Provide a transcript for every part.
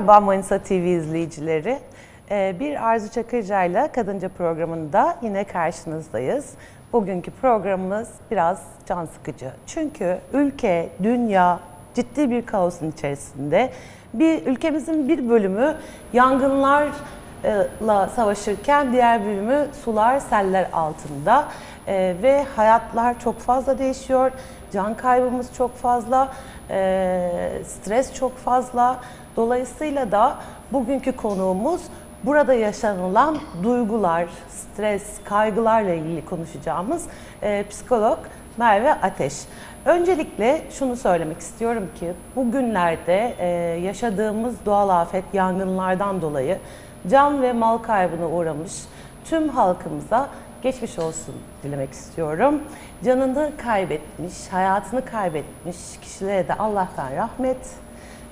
Merhaba Manisa TV izleyicileri. Ee, Bir Arzu Çakırca'yla Kadınca programında yine karşınızdayız. Bugünkü programımız biraz can sıkıcı. Çünkü ülke, dünya ciddi bir kaosun içerisinde. Bir ülkemizin bir bölümü yangınlarla savaşırken diğer bölümü sular, seller altında. Ee, ve hayatlar çok fazla değişiyor. Can kaybımız çok fazla, ee, stres çok fazla. Dolayısıyla da bugünkü konuğumuz burada yaşanılan duygular, stres, kaygılarla ilgili konuşacağımız e, psikolog Merve Ateş. Öncelikle şunu söylemek istiyorum ki bugünlerde e, yaşadığımız doğal afet yangınlardan dolayı can ve mal kaybına uğramış tüm halkımıza geçmiş olsun dilemek istiyorum. Canını kaybetmiş, hayatını kaybetmiş kişilere de Allah'tan rahmet,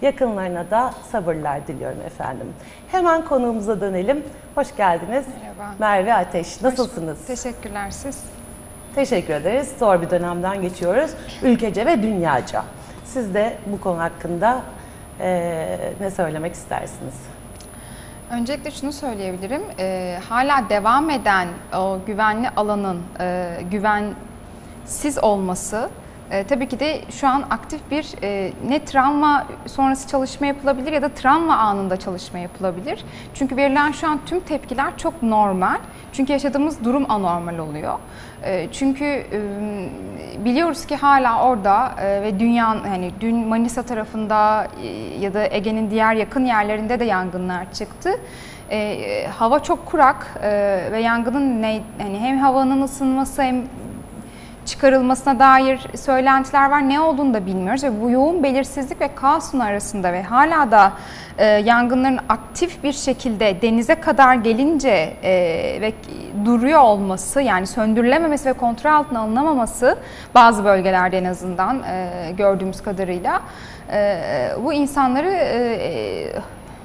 yakınlarına da sabırlar diliyorum efendim. Hemen konuğumuza dönelim. Hoş geldiniz. Merhaba. Merve Ateş. Nasılsınız? Teşekkürler siz. Teşekkür ederiz. Zor bir dönemden geçiyoruz. Ülkece ve dünyaca. Siz de bu konu hakkında eee, ne söylemek istersiniz? Öncelikle şunu söyleyebilirim. Ee, hala devam eden o güvenli alanın e, güvensiz olması e, tabii ki de şu an aktif bir e, ne travma sonrası çalışma yapılabilir ya da travma anında çalışma yapılabilir. Çünkü verilen şu an tüm tepkiler çok normal. Çünkü yaşadığımız durum anormal oluyor. E, çünkü e, biliyoruz ki hala orada e, ve dünyanın hani dün Manisa tarafında e, ya da Ege'nin diğer yakın yerlerinde de yangınlar çıktı. E, hava çok kurak e, ve yangının ne hani hem havanın ısınması hem çıkarılmasına dair söylentiler var. Ne olduğunu da bilmiyoruz ve bu yoğun belirsizlik ve kaosun arasında ve hala da e, yangınların aktif bir şekilde denize kadar gelince e, ve duruyor olması yani söndürülememesi ve kontrol altına alınamaması bazı bölgelerde en azından e, gördüğümüz kadarıyla e, bu insanları e,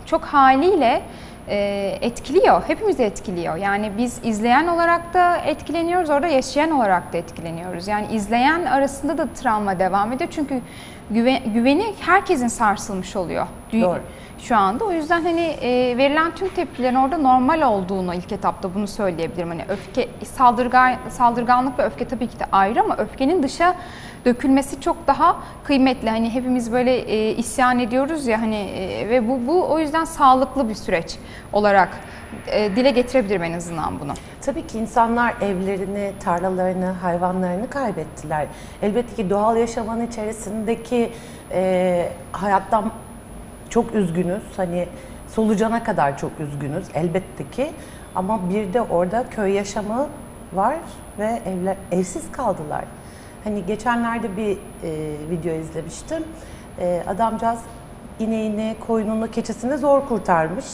çok haliyle e, etkiliyor. Hepimizi etkiliyor. Yani biz izleyen olarak da etkileniyoruz, orada yaşayan olarak da etkileniyoruz. Yani izleyen arasında da travma devam ediyor. Çünkü güven, güveni herkesin sarsılmış oluyor. Doğru. Şu anda o yüzden hani e, verilen tüm tepkilerin orada normal olduğunu ilk etapta bunu söyleyebilirim. Hani öfke, saldırgan, saldırganlık ve öfke tabii ki de ayrı ama öfkenin dışa dökülmesi çok daha kıymetli. Hani hepimiz böyle e, isyan ediyoruz ya hani e, ve bu bu o yüzden sağlıklı bir süreç olarak e, dile getirebilirim en azından bunu. Tabii ki insanlar evlerini, tarlalarını, hayvanlarını kaybettiler. Elbette ki doğal yaşamın içerisindeki e, hayattan çok üzgünüz. Hani solucana kadar çok üzgünüz elbette ki. Ama bir de orada köy yaşamı var ve evler evsiz kaldılar. Hani geçenlerde bir e, video izlemiştim. E, adamcağız ineğini, koyununu, keçisini zor kurtarmış.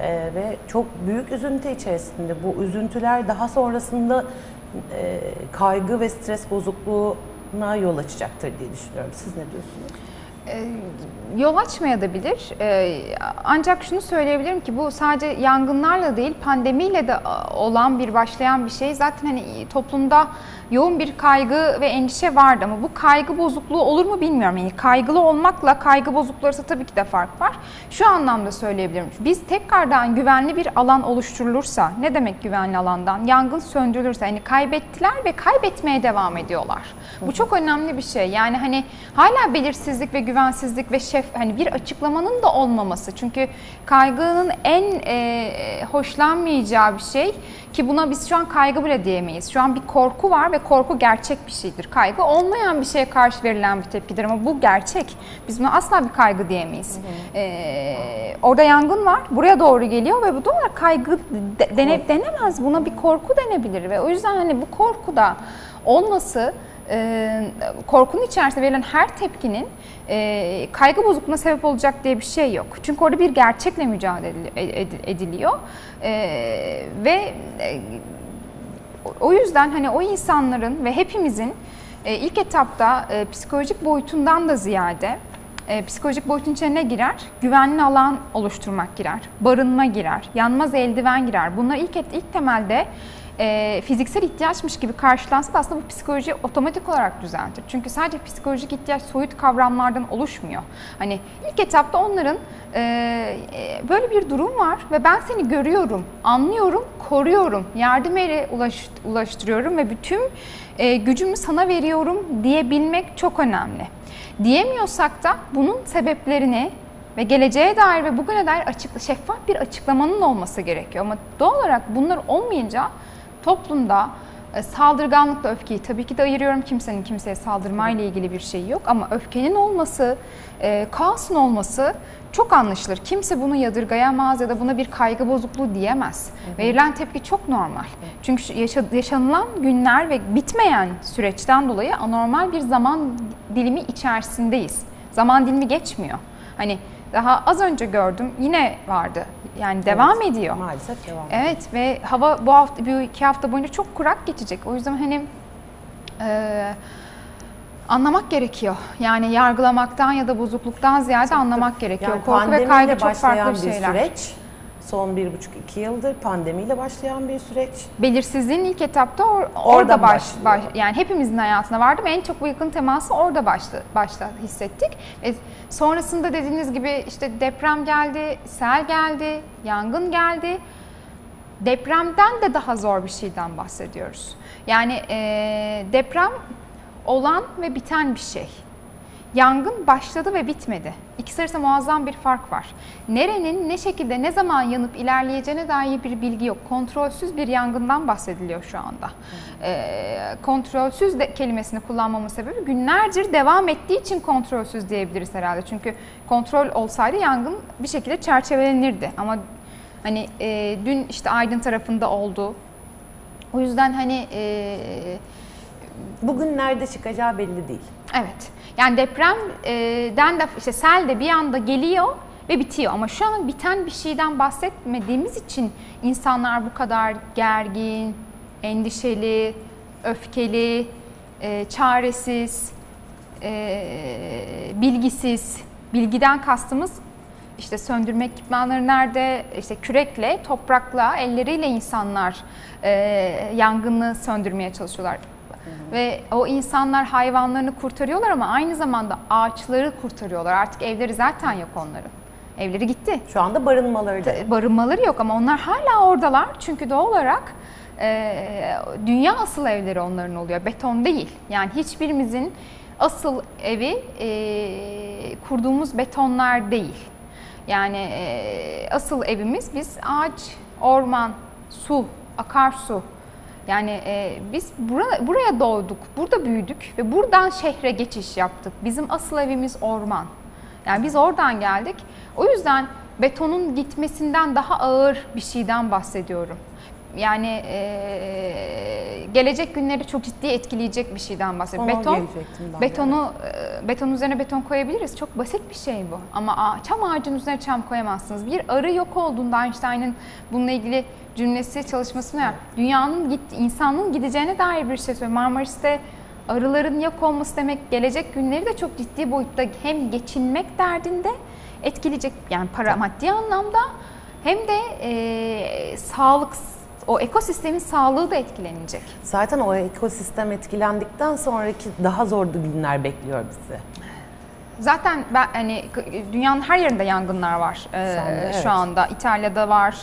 Ee, ve çok büyük üzüntü içerisinde. Bu üzüntüler daha sonrasında e, kaygı ve stres bozukluğuna yol açacaktır diye düşünüyorum. Siz ne diyorsunuz? E, yol açmayabilir. E, ancak şunu söyleyebilirim ki bu sadece yangınlarla değil pandemiyle de olan bir başlayan bir şey. Zaten hani toplumda yoğun bir kaygı ve endişe vardı ama bu kaygı bozukluğu olur mu bilmiyorum. Yani kaygılı olmakla kaygı bozukluğu arasında tabii ki de fark var. Şu anlamda söyleyebilirim. Biz tekrardan güvenli bir alan oluşturulursa, ne demek güvenli alandan? Yangın söndürülürse, yani kaybettiler ve kaybetmeye devam ediyorlar. Bu çok önemli bir şey. Yani hani hala belirsizlik ve güvensizlik ve şef hani bir açıklamanın da olmaması. Çünkü kaygının en e, hoşlanmayacağı bir şey ki buna biz şu an kaygı bile diyemeyiz. Şu an bir korku var ve korku gerçek bir şeydir. Kaygı olmayan bir şeye karşı verilen bir tepkidir ama bu gerçek. Biz buna asla bir kaygı diyemeyiz. Ee, orada yangın var, buraya doğru geliyor ve bu da kaygı de- dene- denemez. Buna bir korku denebilir ve o yüzden hani bu korku da olması e, korkunun içerisinde verilen her tepkinin e, kaygı bozukluğuna sebep olacak diye bir şey yok. Çünkü orada bir gerçekle mücadele ed- ediliyor E, ve e, o yüzden hani o insanların ve hepimizin e, ilk etapta e, psikolojik boyutundan da ziyade e, psikolojik boyutun içine ne girer? Güvenli alan oluşturmak girer, barınma girer, yanmaz eldiven girer. Bunlar ilk et, ilk temelde e, fiziksel ihtiyaçmış gibi karşılansa da aslında bu psikoloji otomatik olarak düzeltir. Çünkü sadece psikolojik ihtiyaç soyut kavramlardan oluşmuyor. Hani ilk etapta onların e, e, böyle bir durum var ve ben seni görüyorum, anlıyorum, koruyorum, yardım eli ulaş, ulaştırıyorum ve bütün e, gücümü sana veriyorum diyebilmek çok önemli. Diyemiyorsak da bunun sebeplerini ve geleceğe dair ve bugüne dair açık, şeffaf bir açıklamanın olması gerekiyor. Ama doğal olarak bunlar olmayınca toplumda e, saldırganlıkla öfkeyi tabii ki de ayırıyorum. Kimsenin kimseye saldırmayla ilgili bir şey yok. Ama öfkenin olması, e, kaosun olması çok anlaşılır. Kimse bunu yadırgayamaz ya da buna bir kaygı bozukluğu diyemez. Verilen tepki çok normal. Çünkü şu yaşa- yaşanılan günler ve bitmeyen süreçten dolayı anormal bir zaman dilimi içerisindeyiz. Zaman dilimi geçmiyor. Hani daha az önce gördüm yine vardı. Yani devam Evet, ediyor. Maalesef devam ediyor. Evet ve hava bu hafta, bu iki hafta boyunca çok kurak geçecek. O yüzden hani e, anlamak gerekiyor. Yani yargılamaktan ya da bozukluktan ziyade anlamak gerekiyor. Yani Korku ve kaygı çok farklı bir şeyler. süreç. Son bir buçuk iki yıldır pandemiyle başlayan bir süreç. Belirsizliğin ilk etapta or- orada, Orada baş, baş- yani hepimizin hayatına vardı ve en çok bu yakın teması orada başta başta hissettik. Ve sonrasında dediğiniz gibi işte deprem geldi, sel geldi, yangın geldi. Depremden de daha zor bir şeyden bahsediyoruz. Yani eee, deprem olan ve biten bir şey. Yangın başladı ve bitmedi. İkisi arasında muazzam bir fark var. Nerenin ne şekilde ne zaman yanıp ilerleyeceğine dair bir bilgi yok. Kontrolsüz bir yangından bahsediliyor şu anda. Ee, kontrolsüz de kelimesini kullanmamın sebebi günlerce devam ettiği için kontrolsüz diyebiliriz herhalde. Çünkü kontrol olsaydı yangın bir şekilde çerçevelenirdi. Ama hani e, dün işte Aydın tarafında oldu. O yüzden hani e, Bugün nerede çıkacağı belli değil. Evet. Yani depremden de işte sel de bir anda geliyor ve bitiyor. Ama şu an biten bir şeyden bahsetmediğimiz için insanlar bu kadar gergin, endişeli, öfkeli, e, çaresiz, e, bilgisiz. Bilgiden kastımız işte söndürme ekipmanları nerede? İşte kürekle, toprakla, elleriyle insanlar e, yangını söndürmeye çalışıyorlar. Ve o insanlar hayvanlarını kurtarıyorlar ama aynı zamanda ağaçları kurtarıyorlar. Artık evleri zaten yok onların. Evleri gitti. Şu anda barınmaları da. Barınmaları yok ama onlar hala oradalar. Çünkü doğal olarak e, dünya asıl evleri onların oluyor. Beton değil. Yani hiçbirimizin asıl evi e, kurduğumuz betonlar değil. Yani e, asıl evimiz biz ağaç, orman, su, akarsu. Yani e, biz bura, buraya doğduk, burada büyüdük ve buradan şehre geçiş yaptık. Bizim asıl evimiz orman. Yani biz oradan geldik. O yüzden betonun gitmesinden daha ağır bir şeyden bahsediyorum. Yani e, gelecek günleri çok ciddi etkileyecek bir şeyden bahsediyorum. Ona Beton, ben betonu, e, beton üzerine beton koyabiliriz. Çok basit bir şey bu. Ama çam ağacının üzerine çam koyamazsınız. Bir arı yok olduğunda Einstein'ın bununla ilgili cümlesi çalışmasını yap. Dünyanın gitti, insanlığın gideceğine dair bir şey söylüyor. Marmaris'te arıların yok olması demek gelecek günleri de çok ciddi boyutta hem geçinmek derdinde etkileyecek yani para maddi anlamda hem de e, sağlık o ekosistemin sağlığı da etkilenecek. Zaten o ekosistem etkilendikten sonraki daha zor günler bekliyor bizi. Zaten ben hani dünyanın her yerinde yangınlar var ee, Şu anda, evet. şu anda. İtalya'da var,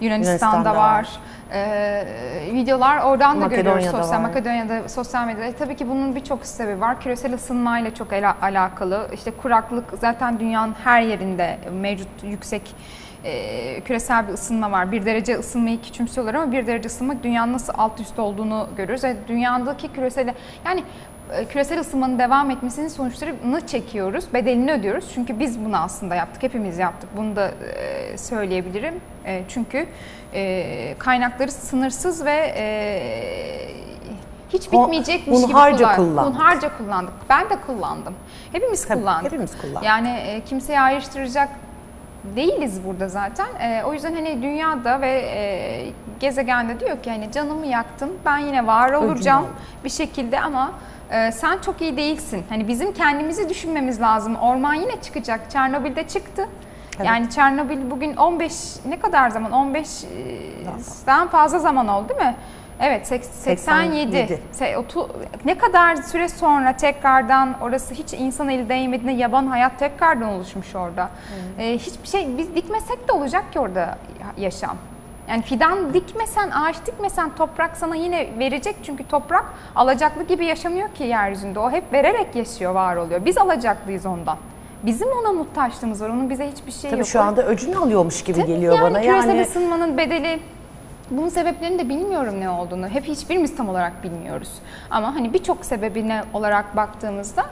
Yunanistan'da, Yunanistan'da var. var. Ee, videolar oradan da görüyoruz sosyal var. Makedonya'da sosyal medyada. E, tabii ki bunun birçok sebebi var. Küresel ısınmayla çok ala- alakalı. İşte kuraklık zaten dünyanın her yerinde mevcut yüksek e, küresel bir ısınma var. Bir derece ısınmayı küçümsüyorlar ama bir derece ısınmak dünyanın nasıl alt üst olduğunu görüyoruz. Ve dünyadaki küresel yani e, küresel ısınmanın devam etmesinin sonuçlarını çekiyoruz, bedelini ödüyoruz. Çünkü biz bunu aslında yaptık, hepimiz yaptık. Bunu da e, söyleyebilirim. E, çünkü kaynakları sınırsız ve hiç bitmeyecekmiş gibi hunharca kullan- kullandık. Hunharca kullandık. Ben de kullandım. Hepimiz Tabii, kullandık. hepimiz kullandık. Yani kimseyi ayrıştıracak değiliz burada zaten. E, o yüzden hani dünyada ve e, gezegende diyor ki hani canımı yaktın ben yine var olacağım bir şekilde ama e, sen çok iyi değilsin. Hani bizim kendimizi düşünmemiz lazım. Orman yine çıkacak. Çernobil'de çıktı. Evet. Yani Çernobil bugün 15 ne kadar zaman 15 e, dan fazla zaman oldu değil mi? Evet seks- 87. 87. Se- otu- Ne kadar süre sonra tekrardan orası hiç insan eli değmediğinde yaban hayat tekrardan oluşmuş orada. Ee, hiçbir şey biz dikmesek de olacak ki orada yaşam. Yani fidan dikmesen, ağaç dikmesen toprak sana yine verecek çünkü toprak alacaklı gibi yaşamıyor ki yeryüzünde. O hep vererek yaşıyor, var oluyor. Biz alacaklıyız ondan. Bizim ona muhtaçlığımız var. Onun bize hiçbir şey Tabii yok. şu anda öcünü alıyormuş gibi Tabii geliyor yani bana. küresel Yani ısınmanın bedeli bunun sebeplerini de bilmiyorum ne olduğunu. Hep hiçbirimiz tam olarak bilmiyoruz. Ama hani birçok sebebine olarak baktığımızda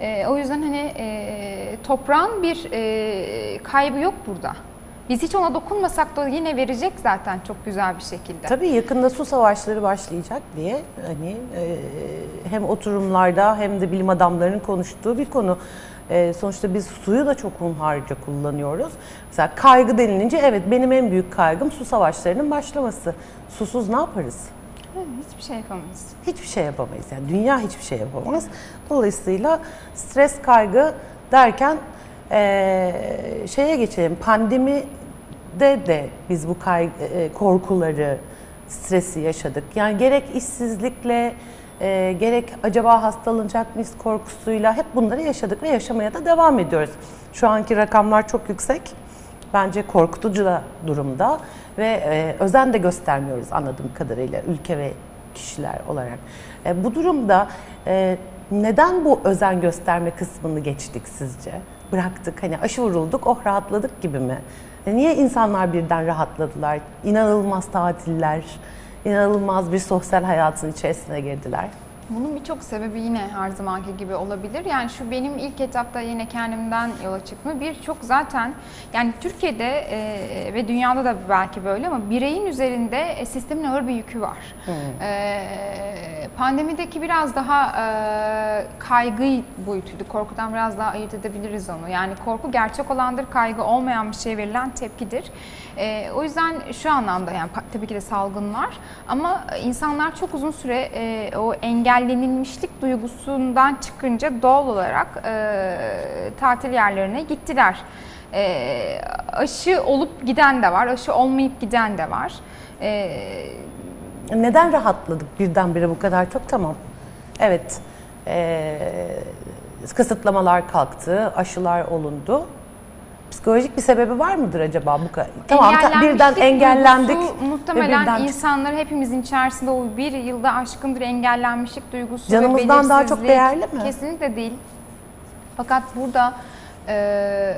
e, o yüzden hani e, toprağın bir e, kaybı yok burada. Biz hiç ona dokunmasak da yine verecek zaten çok güzel bir şekilde. Tabii yakında su savaşları başlayacak diye hani e, hem oturumlarda hem de bilim adamlarının konuştuğu bir konu. E, sonuçta biz suyu da çok hunharca kullanıyoruz. Mesela kaygı denilince evet benim en büyük kaygım su savaşlarının başlaması. Susuz ne yaparız? Hiçbir şey yapamayız. Hiçbir şey yapamayız. Yani dünya hiçbir şey yapamaz. Dolayısıyla stres, kaygı derken eee, şeye geçelim. Pandemide de biz bu kaygı, e, korkuları, stresi yaşadık. Yani gerek işsizlikle, e, gerek acaba hastalanacak mıyız korkusuyla hep bunları yaşadık ve yaşamaya da devam ediyoruz. Şu anki rakamlar çok yüksek. Bence korkutucu da durumda ve e, özen de göstermiyoruz anladığım kadarıyla ülke ve kişiler olarak. E, bu durumda e, neden bu özen gösterme kısmını geçtik sizce? Bıraktık hani aşı vurulduk oh rahatladık gibi mi? E, niye insanlar birden rahatladılar? İnanılmaz tatiller, inanılmaz bir sosyal hayatın içerisine girdiler. Bunun birçok sebebi yine her zamanki gibi olabilir. Yani şu benim ilk etapta yine kendimden yola çıkma birçok zaten yani Türkiye'de e, ve dünyada da belki böyle ama bireyin üzerinde e, sistemin ağır bir yükü var. E, pandemideki biraz daha e, kaygı boyutuydu. Korkudan biraz daha ayırt edebiliriz onu. Yani korku gerçek olandır, kaygı olmayan bir şeye verilen tepkidir. E, o yüzden şu anlamda yani tabii ki de salgın var ama insanlar çok uzun süre e, o engellenilmişlik duygusundan çıkınca doğal olarak e, tatil yerlerine gittiler. E, aşı olup giden de var, aşı olmayıp giden de var. E, Neden rahatladık birdenbire bu kadar çok? Tamam. Evet. eee, kısıtlamalar kalktı, aşılar olundu. Psikolojik bir sebebi var mıdır acaba bu kadar? Tamam ta- birden engellendik. duygusu muhtemelen birden- insanlar hepimizin içerisinde o bir yılda aşkındır engellenmişlik duygusu Canımızdan ve daha çok değerli mi? Kesinlikle değil. Fakat burada e,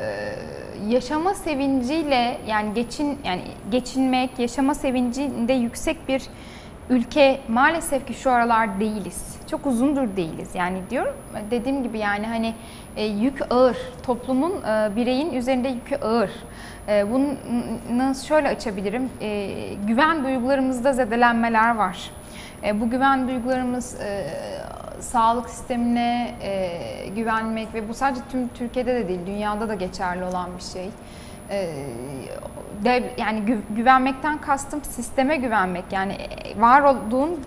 yaşama sevinciyle yani geçin yani geçinmek, yaşama sevincinde yüksek bir ülke maalesef ki şu aralar değiliz. Çok uzundur değiliz. Yani diyorum dediğim gibi yani hani e, yük ağır. Toplumun e, bireyin üzerinde yükü ağır. E, bunu şöyle açabilirim. E, güven duygularımızda zedelenmeler var. E, bu güven duygularımız e, sağlık sistemine e, güvenmek ve bu sadece tüm Türkiye'de de değil, dünyada da geçerli olan bir şey. E, dev, yani gü- güvenmekten kastım sisteme güvenmek. Yani e, var olduğun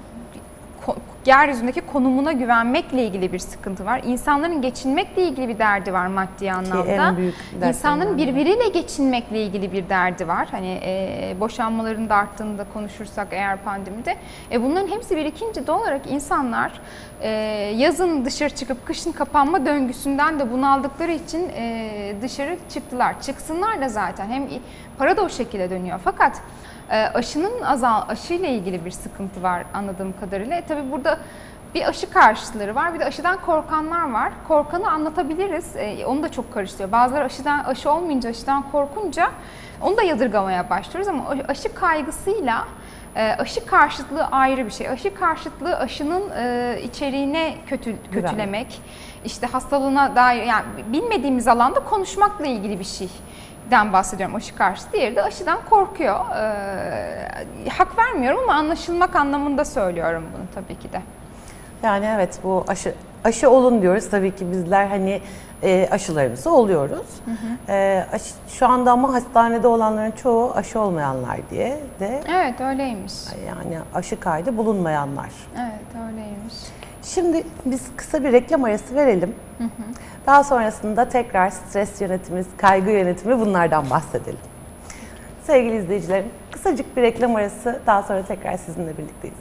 yeryüzündeki konumuna güvenmekle ilgili bir sıkıntı var. İnsanların geçinmekle ilgili bir derdi var maddi anlamda. en büyük İnsanların birbiriyle geçinmekle ilgili bir derdi var. Hani e, boşanmaların da arttığını da konuşursak eğer pandemide. E, bunların hepsi birikince doğal olarak insanlar e, yazın dışarı çıkıp kışın kapanma döngüsünden de bunaldıkları için e, dışarı çıktılar. Çıksınlar da zaten. Hem para da o şekilde dönüyor. Fakat aşının azal aşıyla ilgili bir sıkıntı var anladığım kadarıyla. E, tabii burada bir aşı karşıtları var, bir de aşıdan korkanlar var. Korkanı anlatabiliriz, e, onu da çok karıştırıyor. Bazıları aşıdan aşı olmayınca, aşıdan korkunca onu da yadırgamaya başlıyoruz ama aşı kaygısıyla e, aşı karşıtlığı ayrı bir şey. Aşı karşıtlığı aşının e, içeriğine kötü kötülemek, işte hastalığına dair yani bilmediğimiz alanda konuşmakla ilgili bir şey den bahsediyorum aşı karşıtı. Diğeri de aşıdan korkuyor. Ee, hak vermiyorum ama anlaşılmak anlamında söylüyorum bunu tabii ki de. Yani evet bu aşı aşı olun diyoruz tabii ki bizler hani e, aşılarımızı oluyoruz. E, aşı- şu anda ama hastanede olanların çoğu aşı olmayanlar diye de Evet öyleymiş. yani aşı kaydı bulunmayanlar. Evet öyleymiş. Şimdi biz kısa bir reklam arası verelim. Daha sonrasında tekrar stres yönetimi, kaygı yönetimi bunlardan bahsedelim. Sevgili izleyicilerim, kısacık bir reklam arası daha sonra tekrar sizinle birlikteyiz.